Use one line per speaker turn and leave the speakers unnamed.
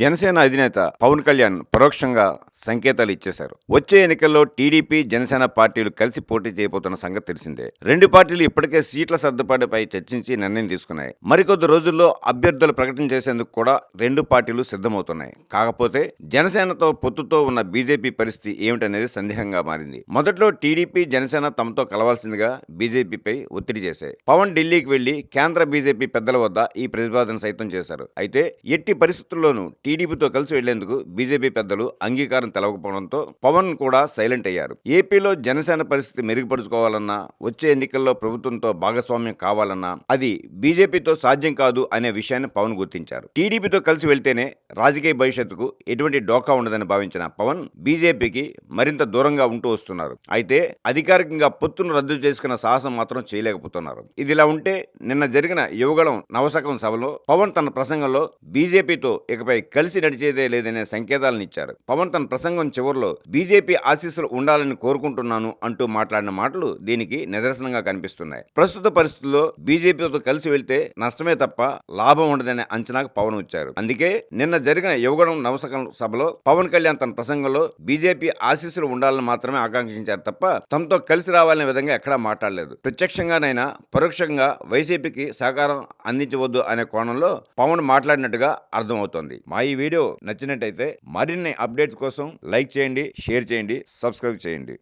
జనసేన అధినేత పవన్ కళ్యాణ్ పరోక్షంగా సంకేతాలు ఇచ్చేశారు. వచ్చే ఎన్నికల్లో టీడీపీ జనసేన పార్టీలు కలిసి పోటీ చేయబోతున్న సంగతి తెలిసిందే. రెండు పార్టీలు ఇప్పటికే సీట్ల సర్దుబాటుపై చర్చించి నిర్ణయం తీసుకున్నాయి. మరికొద్ది రోజుల్లో అభ్యర్థులు ప్రకటన చేసేందుకు కూడా రెండు పార్టీలు సిద్ధమవుతున్నాయి. కాకపోతే జనసేనతో పొత్తుతో ఉన్న బీజేపీ పరిస్థితి ఏమిటనేది సందేహంగా మారింది. మొదట్లో టీడీపీ జనసేన తమతో కలవాల్సిందిగా బీజేపీపై ఒత్తిడి చేశాయి. పవన్ ఢిల్లీకి వెళ్ళి కేంద్ర బీజేపీ పెద్దల వద్ద ఈ ప్రతిపాదన సైతం చేశారు. అయితే ఎట్టి పరిస్థితుల్లోనూ టీడీపీతో కలిసి వెళ్ళేందుకు బీజేపీ పెద్దలు అంగీకారం తెలవకపోవడంతో పవన్ కూడా సైలెంట్ అయ్యారు. ఏపీలో జనసేన పరిస్థితి మెరుగుపరుచుకోవాలన్నా వచ్చే ఎన్నికల్లో ప్రభుత్వంతో భాగస్వామ్యం కావాలన్నా అది బీజేపీతో సాధ్యం కాదు అనే విషయాన్ని పవన్ గుర్తించారు. టీడీపీతో కలిసి వెళ్తేనే రాజకీయ భవిష్యత్తుకు ఎటువంటి డోకా ఉండదని భావించిన పవన్ బీజేపీకి మరింత దూరంగా ఉంటూ వస్తున్నారు. అయితే అధికారికంగా పొత్తును రద్దు చేసుకున్న సాహసం మాత్రం చేయలేకపోతున్నారు. ఇదిలా ఉంటే నిన్న జరిగిన యువగళం నవశకం సభలో పవన్ తన ప్రసంగంలో బీజేపీతో ఇకపై కలిసి నడిచేదే లేదనే సంకేతాలను ఇచ్చారు. పవన్ తన ప్రసంగం చివరిలో బీజేపీ ఆశీస్సులు ఉండాలని కోరుకుంటున్నాను అంటూ మాట్లాడిన మాటలు దీనికి నిదర్శనంగా కనిపిస్తున్నాయి. ప్రస్తుత పరిస్థితుల్లో బీజేపీతో కలిసి వెళ్తే నష్టమే తప్ప లాభం ఉండదనే అంచనాకు పవన్ వచ్చారు. అందుకే నిన్న జరిగిన యువగణం నవశకం సభలో పవన్ కళ్యాణ్ తన ప్రసంగంలో బీజేపీ ఆశీస్సులు ఉండాలని మాత్రమే ఆకాంక్షించారు తప్ప తమతో కలిసి రావాలనే విధంగా ఎక్కడా మాట్లాడలేదు. ప్రత్యక్షంగానైనా పరోక్షంగా వైసీపీకి సహకారం అందించవద్దు అనే కోణంలో పవన్ మాట్లాడినట్టుగా అర్థమవుతోంది. మా ఈ వీడియో నచ్చినట్టయితే మరిన్ని అప్డేట్స్ కోసం లైక్ చేయండి షేర్ చేయండి సబ్స్క్రైబ్ చేయండి.